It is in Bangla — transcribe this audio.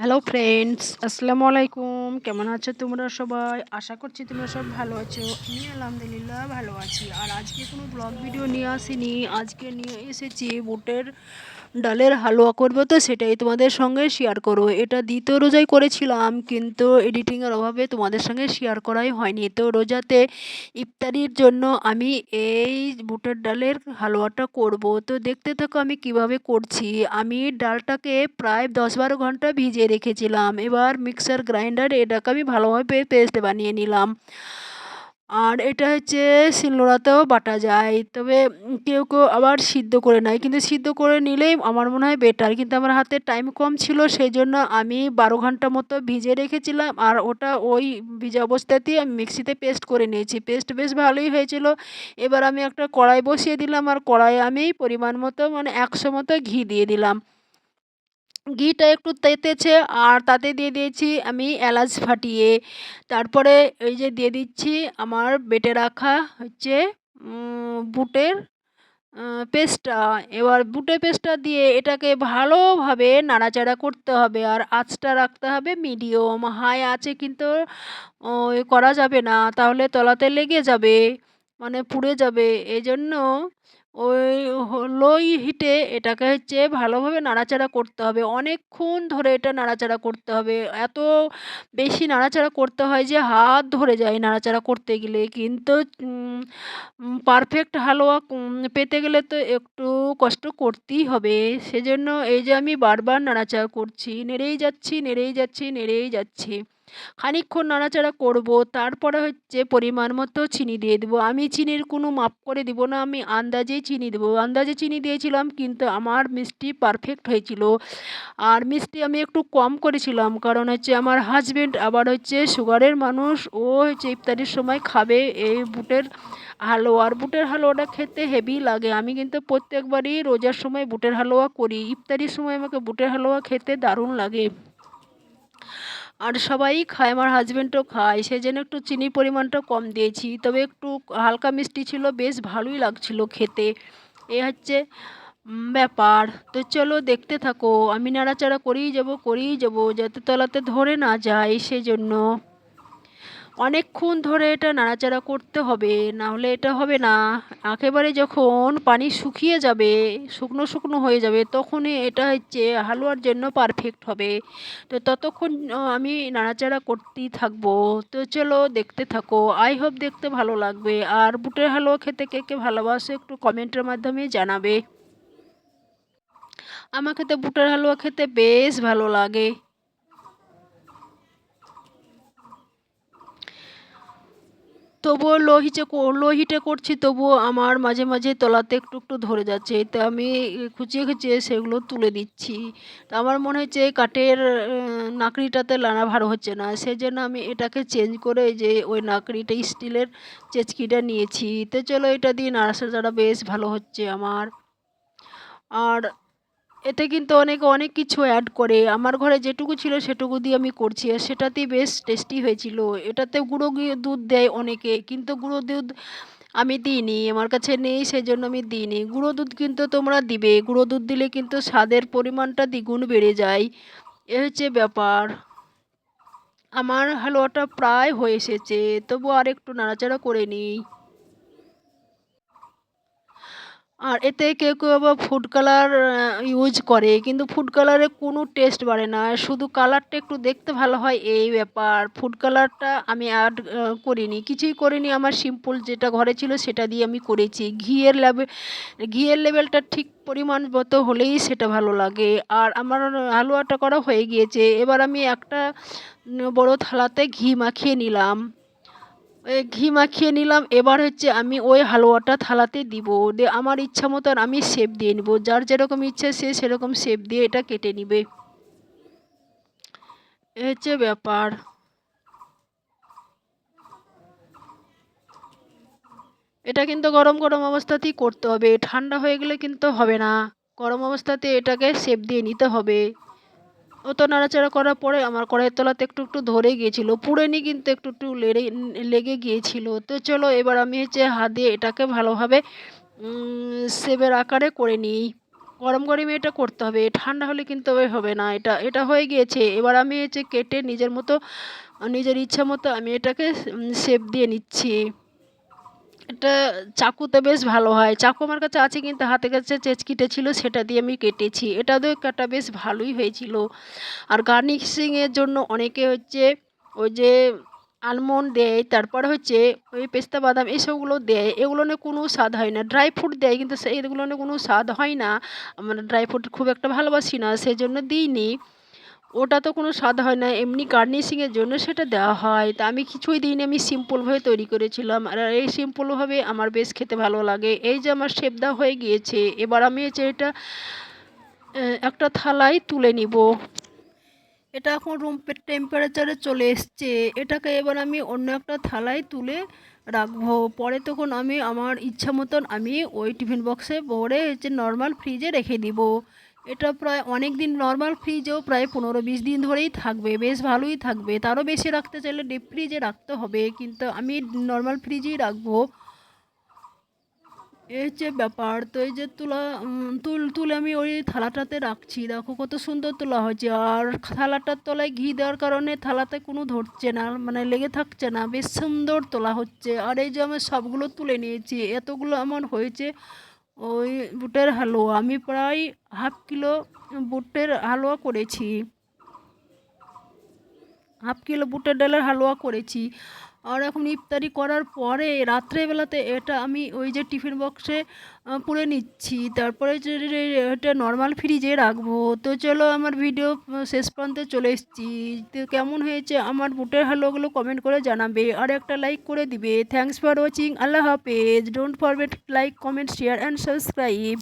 হ্যালো ফ্রেন্ডস আসসালামু আলাইকুম কেমন আছো তোমরা সবাই? আশা করছি তোমরা সব ভালো আছো। আমি আলহামদুলিল্লাহ ভালো আছি। আর আজকে কোনো ব্লগ ভিডিও নিয়ে আসিনি। আজকে নিয়ে এসেছি বুটের ডালের হালুয়া করব তো সেটাই তোমাদের সঙ্গে শেয়ার করব। এটা দ্বিতীয় রোজাই করেছিলাম, কিন্তু এডিটিংয়ের অভাবে তোমাদের সঙ্গে শেয়ার করাই হয়নি। তো রোজাতে ইফতারির জন্য আমি এই বুটের ডালের হালুয়াটা করব। তো দেখতে থাকো আমি কীভাবে করছি। আমি ডালটাকে প্রায় দশ বারো ঘণ্টা ভিজিয়ে রেখেছিলাম। এবার মিক্সার গ্রাইন্ডার এটাকে আমি ভালোভাবে পেস্ট বানিয়ে নিলাম। আর এটা হচ্ছে শিলনোড়াতেও বাটা যায়। তবে কেউ কেউ আবার সিদ্ধ করে নেয়। কিন্তু সিদ্ধ করে নিলেই আমার মনে হয় বেটার কিন্তু আমার হাতে টাইম কম ছিল সেই জন্য আমি বারো ঘণ্টা মতো ভিজে রেখেছিলাম। আর ওটা ওই ভিজা অবস্থাতেই আমি মিক্সিতে পেস্ট করে নিয়েছি। পেস্ট বেশ ভালোই হয়েছিল। এবার আমি একটা কড়াই বসিয়ে দিলাম। আর কড়াইয়ে আমি পরিমাণ মতো মানে একশো মতো ঘি দিয়ে দিলাম। ঘিটা একটু তেতেছে আর তাতে দিয়ে দিয়েছি আমি এলাচ ফাটিয়ে। তারপরে এই যে দিয়ে দিচ্ছি আমার বেটে রাখা হচ্ছে বুটের পেস্টটা। এবার বুটের পেস্টটা দিয়ে এটাকে ভালোভাবে নাড়াচাড়া করতে হবে আর আঁচটা রাখতে হবে মিডিয়াম। হাই আছে কিন্তু করা যাবে না। তাহলে তলাতে লেগে যাবে মানে পুড়ে যাবে। এই জন্য ওই লোই হিটে এটাকে হচ্ছে ভালোভাবে নাড়াচাড়া করতে হবে। অনেকক্ষণ ধরে এটা নাড়াচাড়া করতে হবে। এত বেশি নাড়াচাড়া করতে হয় যে হাত ধরে যায় নাড়াচাড়া করতে গেলে। কিন্তু পারফেক্ট হালুয়া পেতে গেলে তো একটু কষ্ট করতেই হবে। সেজন্য এই যে আমি বারবার নাড়াচাড়া করছি, নেড়েই যাচ্ছি নেড়েই যাচ্ছি নেড়েই যাচ্ছি। খানিকক্ষণ নাড়াচাড়া করব, তারপরে হচ্ছে পরিমাণ মতো চিনি দিয়ে দেবো। আমি চিনির কোনো মাপ করে দিব না, আমি আন্দাজেই চিনি দেবো। আন্দাজে চিনি দিয়েছিলাম, কিন্তু আমার মিষ্টি পারফেক্ট হয়েছিল। আর মিষ্টি আমি একটু কম করেছিলাম, কারণ হচ্ছে আমার হাজব্যান্ড আবার হচ্ছে সুগারের মানুষ, ও হচ্ছে ইফতারির সময় খাবে এই বুটের হালুয়া। বুটের হালুয়াটা খেতে হেভি লাগে। আমি কিন্তু প্রত্যেকবারই রোজার সময় বুটের হালুয়া করি। ইফতারির সময় আমাকে বুটের হালুয়া খেতে দারুণ লাগে। আর সবাই খায়, আমার হাজব্যান্ডও খায় সেই জন্য একটু চিনির পরিমাণটা কম দিয়েছি। তবে একটু হালকা মিষ্টি ছিল, বেশ ভালোই লাগছিল খেতে। এ হচ্ছে ব্যাপার। তো চলো দেখতে থাকো, আমি নাড়াচাড়া করেই যাব করেই যাব, যাতে তলাতে ধরে না যায় সেই জন্য অনেকক্ষণ ধরে এটা নাড়াচাড়া করতে হবে, না হলে এটা হবে না। একেবারে যখন পানি শুকিয়ে যাবে, শুকনো শুকনো হয়ে যাবে, তখনই এটা হচ্ছে হালুয়ার জন্য পারফেক্ট হবে। তো ততক্ষণ আমি নাড়াচাড়া করতেই থাকব। তো চলো দেখতে থাকো। আই হোপ দেখতে ভালো লাগবে। আর বুটের হালুয়া খেতে কে কে ভালোবাসে একটু কমেন্টের মাধ্যমে জানাবে। আমাকে তো বুটের হালুয়া খেতে বেশ ভালো লাগে। তবুও লো হিটে লো করছি, তবুও আমার মাঝে মাঝে তলাতে একটু একটু ধরে যাচ্ছে। তো আমি খুঁচিয়ে খুঁচিয়ে সেগুলো তুলে দিচ্ছি। তো আমার মনে হচ্ছে কাঠের নাকড়িটাতে লানা ভার হচ্ছে না। সেই জন্য আমি এটাকে চেঞ্জ করে যে ওই নাকড়িটা স্টিলের চেচকিটা নিয়েছি। তো চলো এটা দিয়ে নাড়াচাড়া বেশ ভালো হচ্ছে আমার। আর এতে কিন্তু অনেকে, অনেক কিছু অ্যাড করে। আমার ঘরে যেটুকু ছিল সেটুকু দিয়ে আমি করছি। আর সেটাতেই বেশ টেস্টি হয়েছিল। এটাতে গুঁড়ো দুধ দেয় অনেকে, কিন্তু গুঁড়ো দুধ আমি দিইনি। আমার কাছে নেই সেই জন্য আমি দিইনি। গুঁড়ো দুধ কিন্তু তোমরা দিবে। গুঁড়ো দুধ দিলে কিন্তু স্বাদের পরিমাণটা দ্বিগুণ বেড়ে যায়। এ হচ্ছে ব্যাপার। আমার হালুয়াটা প্রায় হয়ে এসেছে। তবু আর একটু নাড়াচাড়া করে নিই। আর এতে কেউ কেউ আবার ফুড কালার ইউজ করে, কিন্তু ফুড কালারে কোনো টেস্ট বাড়ে না। শুধু কালারটা একটু দেখতে ভালো হয়, এই ব্যাপার। ফুড কালারটা আমি অ্যাড করিনি। কিছুই করিনি। আমার সিম্পল যেটা ঘরে ছিল সেটা দিয়ে আমি করেছি। ঘিয়ের লেভেল ঘিয়ের লেভেলটা ঠিক পরিমাণ মতো হলেই সেটা ভালো লাগে। আর আমার হালুয়াটা করা হয়ে গিয়েছে। এবার আমি একটা বড় থালাতে ঘি মাখিয়ে নিলাম। ঘি মাখিয়ে নিলাম। এবার হচ্ছে আমি ওই হালুয়াটা থালাতে দিব। দিয়ে আমার ইচ্ছা মতন আমি শেপ দিয়ে নিব। যার যেরকম ইচ্ছা সে সেরকম শেপ দিয়ে এটা কেটে নিবে। এ হচ্ছে ব্যাপার। এটা কিন্তু গরম গরম অবস্থাতেই করতে হবে। ঠান্ডা হয়ে গেলে কিন্তু হবে না। গরম অবস্থাতে এটাকে শেপ দিয়ে নিতে হবে। অত নাড়াচাড়া করার পরে আমার কড়াইয়ের তলাতে একটু একটু ধরে গিয়েছিল। পুড়েনি কিন্তু একটু একটু লেড়ে, লেগে গিয়েছিল। তো চলো এবার আমি হচ্ছে হাত দিয়ে এটাকে ভালোভাবে সেবের আকারে করে নিই। গরম গরমে এটা করতে হবে। ঠান্ডা হলে কিন্তু হবে না। এটা এটা হয়ে গিয়েছে। এবার আমি হচ্ছে কেটে নিজের মতো, নিজের ইচ্ছা মতো আমি এটাকে শেপ দিয়ে নিচ্ছি। এটা চাকুতে বেশ ভালো হয়। চাকু আমার কাছে আছে কিন্তু হাতে কাছে চেচকিটে ছিল সেটা দিয়ে আমি কেটেছি। এটাতেও কাটা বেশ ভালোই হয়েছিল। আর গার্নিশিংয়ের জন্য অনেকে হচ্ছে ওই যে আলমন্ড দেয়, তারপর হচ্ছে ওই পেস্তা বাদাম এসবগুলো দেয়। এগুলো নিয়ে কোনো স্বাদ হয় না। ড্রাই ফ্রুট দেয় কিন্তু সেইগুলো নিয়ে কোনো স্বাদ হয় না। আমরা ড্রাই ফ্রুট খুব একটা ভালোবাসি না সেই জন্য দিইনি। ওটা তো কোনো স্বাদ হয় না। এমনি গার্নিশিংয়ের জন্য সেটা দেওয়া হয়। তা আমি কিছুই দিইনি, আমি সিম্পলভাবে তৈরি করেছিলাম। আর এই সিম্পলভাবে আমার বেশ খেতে ভালো লাগে। এই যে আমার দেওয়া হয়ে গিয়েছে, এবার আমি হচ্ছে এটা একটা থালায় তুলে নিব। এটা এখন রুম টেম্পারেচারে চলে এসছে। এটাকে এবার আমি অন্য একটা থালায় তুলে রাখব। পরে তখন আমি, আমার ইচ্ছা মতন আমি ওই টিফিন বক্সে ভরে হচ্ছে নর্মাল ফ্রিজে রেখে দিব। এটা প্রায় অনেক দিন নর্মাল ফ্রিজেও প্রায় পনেরো বিশ দিন ধরেই থাকবে, বেশ ভালোই থাকবে। তারও বেশি রাখতে চাইলে ডিপ ফ্রিজে রাখতে হবে, কিন্তু আমি নর্মাল ফ্রিজেই রাখব। এই হচ্ছে ব্যাপার, তো এই যে তুলা তুল, তুলে আমি ওই থালাটাতে রাখছি। দেখো কত সুন্দর তোলা হয়েছে। আর থালাটার তলায় ঘি দেওয়ার কারণে থালাতে কোনো ধরছে না মানে লেগে থাকছে না, বেশ সুন্দর তোলা হচ্ছে। আর এই যে আমি সবগুলো তুলে নিয়েছি, এতগুলো আমার হয়েছে। ওই বুটের হালুয়া। আমি প্রায় হাফ কিলো বুটের হালুয়া করেছি। হাফ কিলো বুটের ডালের হালুয়া করেছি। আর এখন ইফতারি করার পরে রাত্রেবেলাতে এটা আমি ওই যে টিফিন বক্সে পুরে নিচ্ছি। তারপরে এটা নর্মাল ফ্রিজে রাখব। তো চলো আমার ভিডিও শেষ প্রান্তে চলে এসেছি। তো কেমন হয়েছে আমার বুটের হালুয়াগুলো কমেন্ট করে জানাবে। আর একটা লাইক করে দিবে। থ্যাংকস ফর ওয়াচিং আল্লাহ হাফেজ। Don't forget like comment share and subscribe